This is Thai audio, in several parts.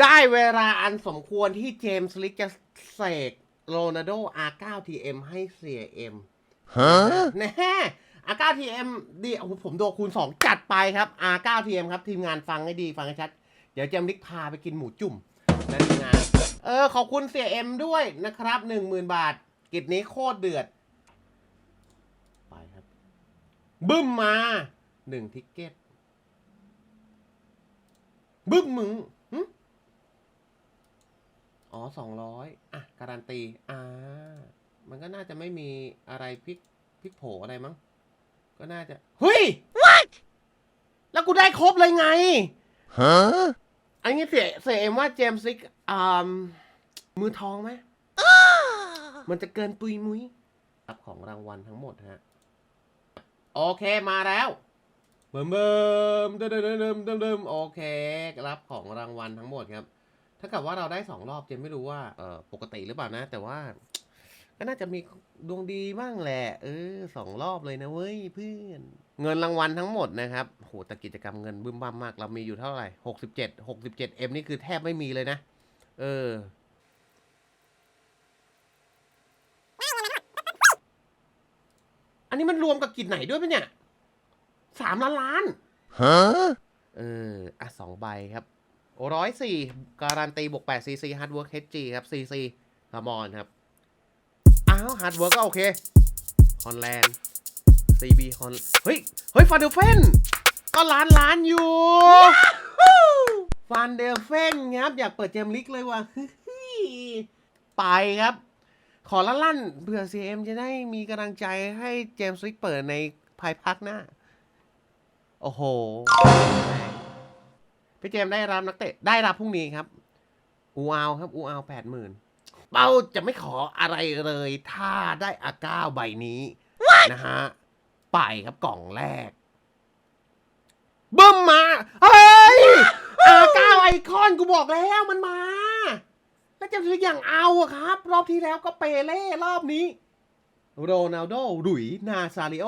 ได้เวลาอันสมควรที่เจมส์ลิกจะเสกโรนัลโด R9 TM ให้เสียเอ็ม Huh? แน่ R9 TM ดีโอ้โหผมโดนคูณ 2 จัดไปครับ R9 TM ครับ ทีมงานฟังให้ดีฟังให้ชัด เดี๋ยวเจมส์ลิกพาไปกินหมูจุ่มนะทีมงาน เออ ขอบคุณเสียเอ็มด้วยนะครับ 10,000 บาท กิจนี้โคตรเดือด ไปครับ บึ้มมาหนึ่งทิกเก็ต บึ้มมึงหึ อ๋อสองร้อยอะ การันตี อ่า มันก็น่าจะไม่มีอะไรพลิกพลิกโผอะไรมั้ง ก็น่าจะ เฮ้ย what แล้วกูได้ครบเลยไง Huh? อันนี้เสียเสียเอ็มว่าเจมส์ซิกอ่ามือทองไหม มันจะเกินปุยมุ้ยรับของรางวัลทั้งหมดฮะ โอเคมาแล้วเบิ่มเบิ่มเดิมเดิมเดิมเดิมเดิมโอเค รับของรางวัลทั้งหมดครับ ถ้ากับว่าเราได้สองรอบเจมไม่รู้ว่าเออปกติหรือเปล่านะ แต่ว่า ก็น่าจะมีดวงดีบ้างแหละ เออสองรอบเลยนะเว้ยเพื่อน เงินรางวัลทั้งหมดนะครับโหแต่กิจกรรมเงินบึ้มบ้ามมาก เรามีอยู่เท่าไหร่หกสิบเจ็ดหกสิบเจ็ดเอ็มนี่คือแทบไม่มีเลยนะ เอออันนี้มันรวมกับกิจไหนด้วยปะเนี่ยสามล้านล้าน Huh? เออ อะสองใบครับ ร้อยสี่การันตีบวกแปดซีซีฮาร์ดเวิร์กเฮจีครับซีซีคามอนครับ อ้าวฮาร์ดเวิร์กก็โอเคฮอนแลนด์ซีบีฮอนเฮ้ย เฮ้ยฟานเดอร์เฟนก็ล้านล้านอยู่ฟานเดอร์เฟนครับ อยากเปิดเจมลิกเลยว่ะไปครับ ขอละลั่นเผื่อ CM จะได้มีกำลังใจให้เจมส์ลิกเปิดในภายพักหน้า โอ้โห พี่เจมส์ได้รับนักเตะได้รับพรุ่งนี้ครับ อูอาวครับ อูอาวแปดหมื่นเป้าจะไม่ขออะไรเลย ถ้าได้อาก้าใบนี้ นะฮะ ไปครับกล่องแรกบึ้มมา เฮ้ยอาก้าไอคอนกูบอกแล้วมันมา แล้วจะซื้ออย่างเอาอะครับ รอบที่แล้วก็เปเล่รอบนี้ โรนัลโดหลุยส์นาซาริโอ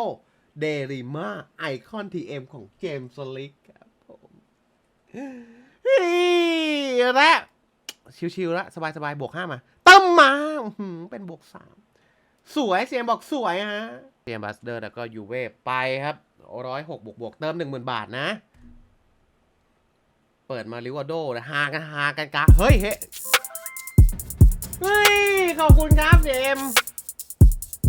เดริมาไอคอนทีเอ็มของเจมส์ลิกครับผมเฮ้ย และชิวๆแล้วสบายๆบวกห้ามาตั้มมาอื้อหือเป็นบวกสามสวยเซียมบอกสวยฮะเซียมบัสเดอร์แล้วก็ยูเวฟไปครับร้อยหกบวกบวกๆเติมหนึ่งหมื่นบาทนะ เปิดมาลิวาโดนะฮากันฮากันกะเฮ้ยเฮ้ยเฮ้ย ขอบคุณครับเจมส์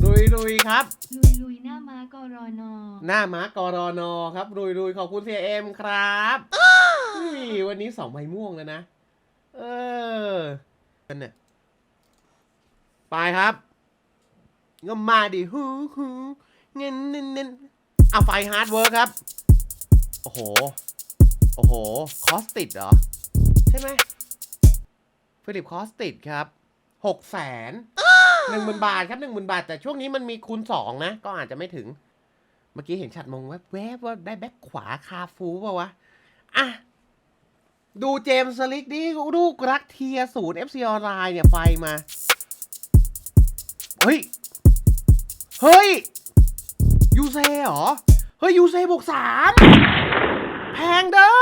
ลุยลุยๆครับ ลุยลุยหน้าม้ากรอนอ หน้าม้ากรอนอครับรุยรุยขอบคุณเซียเอ็มครับเฮ้ ยวันนี้สองใบม่วงแล้วนะ เออนั่นเนี่ยไปครับก็มาดิฮูฮูเงินเน้นเน้นเอาไฟฮาร์ดเวิร์คครับ โอ้โห โอ้โห คอสติดเหรอ ใช่ไหมฟิลิปคอสติดครับหกแสนหนึ่งหมื่นบาทครับหนึ่งหมื่นบาท แต่ช่วงนี้มันมีคูณสองนะ ก็อาจจะไม่ถึง เมื่อกี้เห็นชัดมงแวบๆว่าได้แบ็คขวาคาฟูป่าวะ อะ ดูเจมส์สลิกดิลูกรักเทียศูนย์ FC ออนไลน์เนี่ยไฟมา เฮ้ย เฮ้ย ยูเซเหรอ เฮ้ย ยูเซบวกสามแพงเด้อ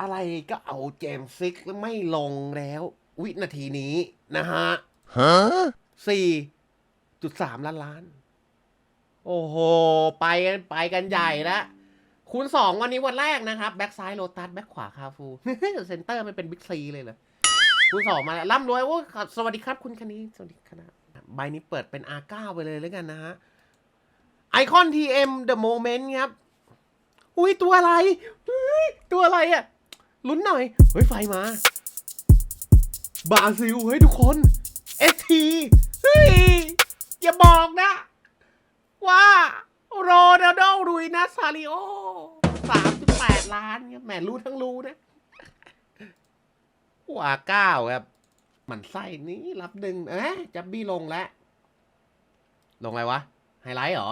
อะไรก็เอาเจมส์ซิกไม่ลงแล้ว วินาทีนี้นะฮะ Huh? สี่จุดสามล้านล้าน โอ้โห ไปกัน ไปกันใหญ่แล้ว คูณสองวันนี้วันแรกนะครับ แบ็กซ้ายโลตัส แบ็กขวาคาฟู เซนเตอร์มันเป็นบิ๊กซีเลยเหรอคูณสองมาแล้วร่ำรวยโอ้สวัสดีครับคุณคณีสวัสดีครับใบนี้เปิดเป็น R9 ไปเลยแล้วกันนะฮะไอคอน TM The Moment ครับ อุ้ยตัวอะไรอุ้ยตัวอะไรอะลุ้นหน่อย เฮ้ย ไฟมา บราซิล เฮ้ย ทุกคนเอทีเฮ้ย อย่าบอกนะ ว่า ลุยนาซาริโอสามจุดแปดล้านครับแหมรู้ทั้งรู้นะว่าเก้าครับมันไส้นี้รับดึงเอ๊ะจับบี้ลงแล้ว ลงอะไรวะ ไฮไลท์เหรอ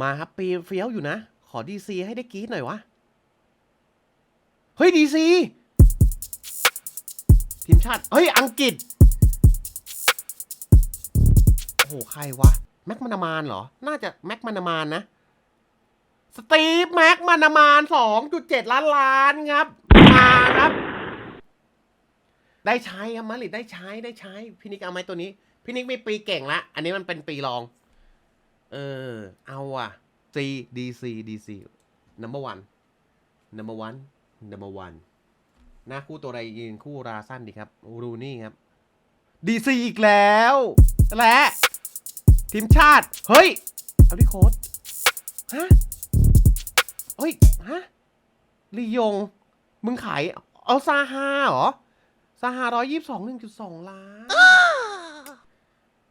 มาครับปีเฟี้ยวอยู่นะ ขอดีซีให้ได้กรีดหน่อยวะ เฮ้ยดีซีทีมชาติ เฮ้ย อังกฤษ โอ้โห ใครวะ แม็กมานามานเหรอ น่าจะแม็กมานามานนะ สตีฟแม็กมานามานสองจุดเจ็ดล้านล้านครับ มาครับ ได้ใช้ครับมาริดได้ใช้ได้ใช้พี่นิกเอาไหมตัวนี้ พี่นิกมีปีเก่งละ อันนี้มันเป็นปีรอง เออ เอาอะ C D C D C number one number one number one หน้าคู่ตัวใดยืนคู่ราสั้นดีครับ รูนี่ครับ ดีซีอีกแล้ว และ ทีมชาติ เฮ้ย เอาดิโค้ดฮะ เฮ้ย ฮะลียง มึงขาย เอาซาฮาเหรอ ซาฮาร้อยยี่สิบสองหนึ่งจุดสองล้าน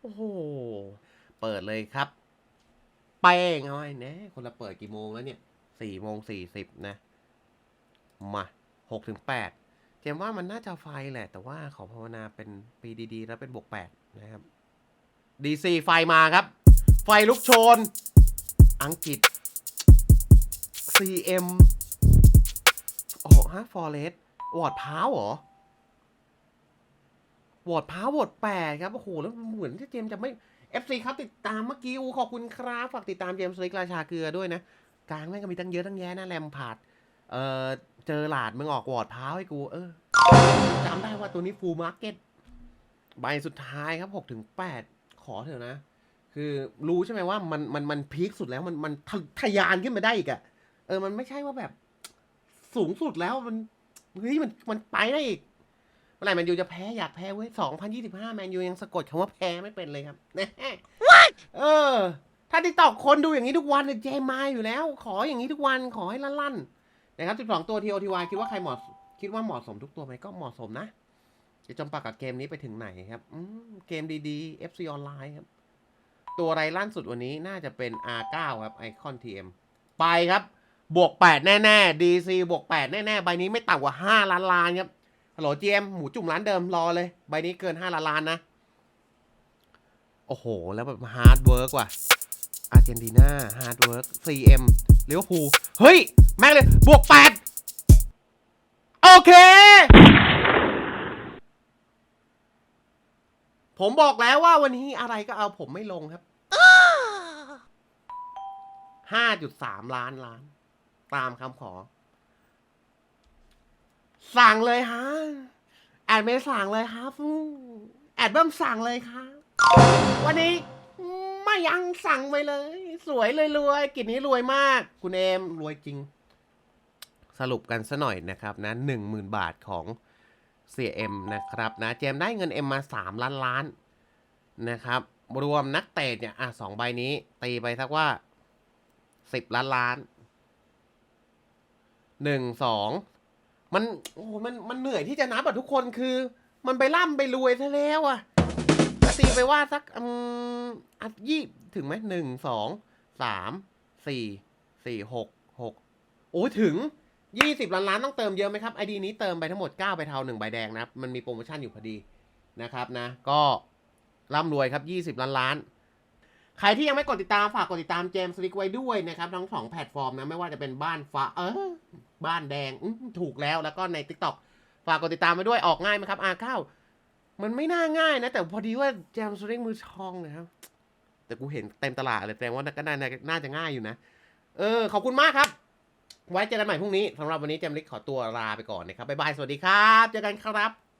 โอ้โห เปิดเลยครับ แป้งเอาไว้แนะคนละเปิดกี่โมงแล้วเนี่ยสี่โมงสี่สิบนะ มาหกถึงแปดเจมว่ามันน่าจะไฟแหละ แต่ว่าขอภาวนาเป็นปีดีๆ แล้วเป็นบวกแปดนะครับดีซีไฟมาครับ ไฟลุกโชน อังกฤษ CM โอ้ฮะฟอร์เรสวอร์ดพาวเหรอวอร์ดพาววอร์ดแปดครับ โอ้โห แล้วเหมือนที่เจมจะไม่ FC ครับติดตามเมื่อกี้อูขอบคุณครับ ฝากติดตามเจมส์ลิกราชาเกลือด้วยนะ กลางแม่งก็มีตั้งเยอะตั้งแยะนะแรมพาดเออเจอหลาดมึงออกวอร์ดพาวให้กู เออจำได้ว่าตัวนี้ฟูลมาร์เก็ตใบสุดท้ายครับหกถึงแปดขอเถอะนะ คือรู้ใช่ไหมว่ามันมันมันพีคสุดแล้วมันมันทะทยานขึ้นมาได้อีกอะ ออมันไม่ใช่ว่าแบบ สูงสุดแล้วมันเฮ้ยมันมันไปได้อีกเมื่อไหร่แมนยูจะแพ้อยากแพ้เว้ยสองพันยี่สิบห้าแมนยูยังสะกดคำว่าแพ้ไม่เป็นเลยครับแน่เออ ถ้าติดต่อคนดูอย่างนี้ทุกวันเนี่ยเจมาอยู่แล้ว ขออย่างนี้ทุกวันขอให้ลั่นๆนะครับสิบสองตัวทีโอทีวคิดว่าใครเหมาะคิดว่าเหมาะสมทุกตัวไหมก็เหมาะสมนะจะจมปากกับเกมนี้ไปถึงไหนครับอืมเกมดีๆ FC ออนไลน์ครับ ตัวไรลั่นสุดวันนี้น่าจะเป็น R9 ครับไอคอน TM ไปครับ บวก 8 แน่ๆ DC บวก 8 แน่ๆ ใบนี้ไม่ต่ำกว่า 5 ล้านล้านครับฮัลโหล GM หมูจุ่มร้านเดิมรอเลย ใบนี้เกิน 5 ล้านล้านนะ โอ้โห แล้วแบบฮาร์ดเวิร์กว่ะอาร์เจนตินาฮาร์ดเวิร์ก CM เลี้ยวภูเฮ้ย แม่งเลย บวก 8 โอเค ผมบอกแล้วว่าวันนี้อะไรก็เอาผมไม่ลงครับห้าจุดสามล้านล้าน ตามคำขอ สั่งเลยฮะ แอดไม่สั่งเลยครับฟูแอดเบิ้มสั่งเลยครับวันนี้ไม่ยังสั่งไปเลย สวยเลยรวยกิจนี้รวยมาก คุณเอมรวยจริง สรุปกันซะหน่อยนะครับนะหนึ่งหมื่นบาทของเสียเอ็มนะครับนะเจมได้เงินเอ็มมาสามล้านล้านนะครับ รวมนักเตะเนี่ย อะสองใบนี้ ตีไปสักว่าสิบล้านล้าน หนึ่งสองมันโอ้โหมันมันเหนื่อยที่จะนับอะทุกคนคือ มันไปร่ำไปรวยซะแล้วอะตีไปว่าสักอืมอะยี่ถึงไหมหนึ่งสองสามสี่สี่หกหกโอ้ยถึงยี่สิบล้านล้านต้องเติมเยอะไหมครับไอดีนี้เติมไปทั้งหมดเก้าใบเทาหนึ่งใบแดงนะครับมันมีโปรโมชั่นอยู่พอดีนะครับนะ ก็ร่ำรวยครับยี่สิบล้านล้าน ใครที่ยังไม่กดติดตามฝากกดติดตามเจมส์ลิกไว้ด้วยนะครับ ทั้งสองแพลตฟอร์มนะ ไม่ว่าจะเป็นบ้านฟ้า เออ บ้านแดงถูกแล้วแล้วก็ใน t ิ k t o k ฝากกดติดตามไปด้วยออกง่ายไหมครับอาเก้ามันไม่น่าง่ายนะ แต่พอดีว่าเจมส์ลิกมือทองนะครับ แต่กูเห็นเต็มตลาดเลยแสดงว่าก็น่าน่าจะง่ายอยู่นะ เออ ขอบคุณมากครับ ไว้เจอกันใหม่พรุ่งนี้สำหรับวันนี้เจมส์ลิกขอตัวลาไปก่อนนะครับบ๊ายบายสวัสดีครับ เจอกันครับ